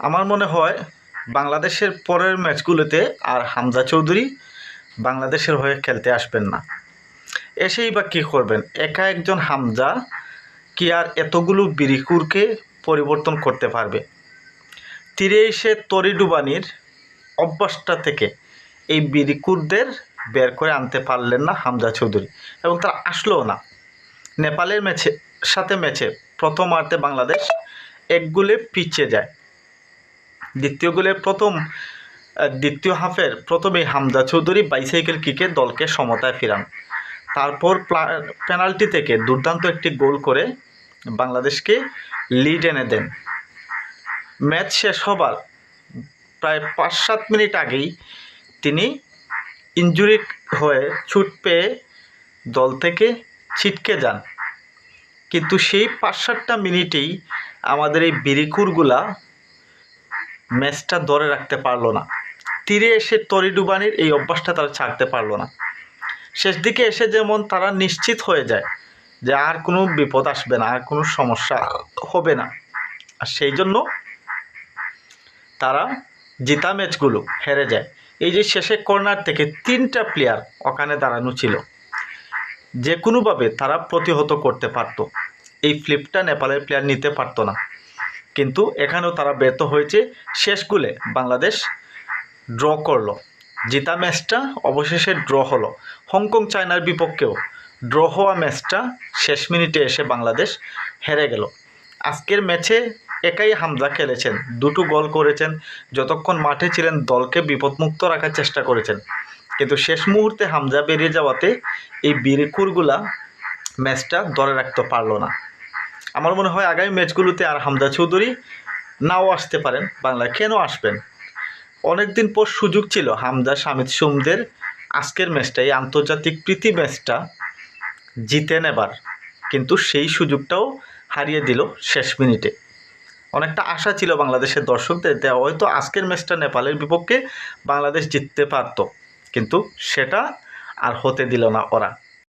আমার মনে হয় বাংলাদেশের পরের ম্যাচগুলোতে আর হামজা চৌধুরী বাংলাদেশের হয়ে খেলতে আসবেন না। এসেই বা কী করবেন? একা একজন হামজা কি আর এতগুলো বিরিকুরকে পরিবর্তন করতে পারবে? তীরে এসে তরি ডুবানির অভ্যাসটা থেকে এই বিরিকুরদের বের করে আনতে পারলেন না হামজা চৌধুরী এবং তারা আসলোও না। নেপালের ম্যাচে, সাথে ম্যাচে প্রথম আর্ধে বাংলাদেশ এক গোলে পিছিয়ে যায়। দ্বিতীয় গোলে প্রথম দ্বিতীয় হাফের প্রথমেই হামজা চৌধুরী বাইসাইকেল কিকে দলকে সমতায় ফিরান। তারপর পেনাল্টি থেকে দুর্দান্ত একটি গোল করে বাংলাদেশকে লিড এনে দেন। ম্যাচ শেষ হবার প্রায় পাঁচ সাত মিনিট আগেই তিনি ইনজুরি হয়ে ছুট পেয়ে দল থেকে ছিটকে যান। কিন্তু সেই পাঁচ সাতটা মিনিটেই আমাদের এই বিরিকুরগুলা ম্যাচটা ধরে রাখতে পারল না। তীরে এসে তরি ডুবানির এই অভ্যাসটা তারা ছাড়তে পারল না। শেষ দিকে এসে যেমন তারা নিশ্চিত হয়ে যায় যে আর কোনো বিপদ আসবে না, আর কোনো সমস্যা হবে না। আর সেই জন্য তারা জিতা ম্যাচগুলো হেরে যায়। এই যে শেষে কর্নার থেকে তিনটা প্লেয়ার ওখানে দাঁড়ানো ছিল। যে কোনোভাবে তারা প্রতিহত করতে পারতো। এই ফ্লিপটা নেপালের প্লেয়ার নিতে পারতো না। কিন্তু এখানেও তারা ব্যর্থ হয়েছে। শেষ গোলে বাংলাদেশ ড্র করল। জিতা ম্যাচটা অবশেষে ড্র হলো। হংকং চায়নার বিপক্ষেও ড্র হওয়া ম্যাচটা শেষ মিনিটে এসে বাংলাদেশ হেরে গেল। আজকের ম্যাচে একাই হামজা খেলেছেন, দুটো গোল করেছেন, যতক্ষণ মাঠে ছিলেন দলকে বিপদমুক্ত রাখার চেষ্টা করেছেন। কিন্তু শেষ মুহূর্তে হামজা বেরিয়ে যাওয়াতে এই বিরিকুরগুলা ম্যাচটা ধরে রাখতে পারল না। আমার মনে হয় আগামী ম্যাচগুলোতে আর হামজা চৌধুরী নাও আসতে পারেন বাংলায়। কেন আসবেন? অনেক দিন পর সুযোগ ছিল হামজা, সামিত সুমদের আজকের ম্যাচটা, এই আন্তর্জাতিক প্রীতি ম্যাচটা জিতে নেবার। কিন্তু সেই সুযোগটাও হারিয়ে দিল শেষ মিনিটে। অনেকটা আশা ছিল বাংলাদেশের দর্শকদের হয়তো আজকের ম্যাচটা নেপালের বিপক্ষে বাংলাদেশ জিততে পারতো। কিন্তু সেটা আর হতে দিল না ওরা।